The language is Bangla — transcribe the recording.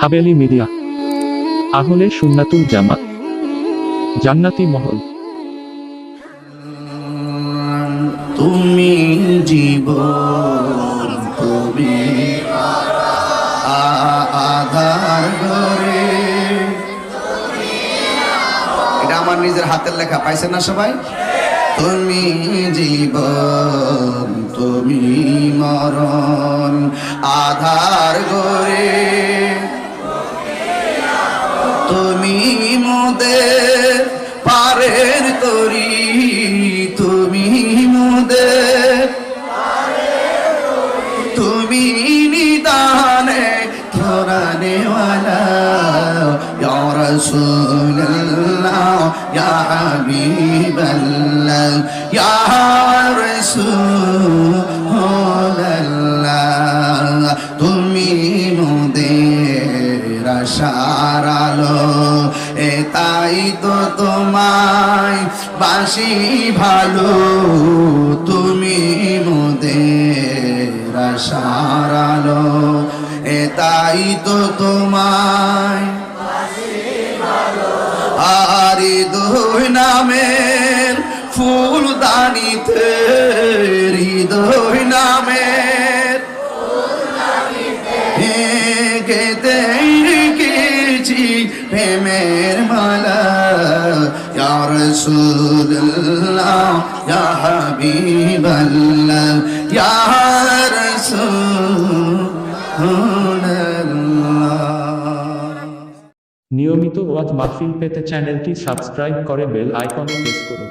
হাবেলি মিডিয়া। আহলে সুন্নাতুল জামাত। জান্নাতি মহল। তুমি জীবন, তুমি আধার এটা আমার নিজের হাতের লেখা, পাইছেন না সবাই? তুমি জীবন, তুমি মরণ আধার তুমি মোদের পারের তরি তুমি মোদের তুমি নিদানে ইয়া রাসূলুল্লাহ ইয়া হাবিবাল্লাহ ইয়া রাসূলুল্লাহ আলো, এ তাই তো তোমায় বাসি ভালো। তুমি মোদের আশার আলো, এ তাই তো তোমায় আর দুই নামের ফুলদানিতে, হৃদয় নামের গেতে প্রেমের মালা। ইয়া রাসূলুল্লাহ, ইয়া হাবিবাল্লাহ, ইয়া নিয়মিত ওয়াজ মাহফিল পেতে চ্যানেলটি সাবস্ক্রাইব করে বেল আইকনে প্রেস করুন।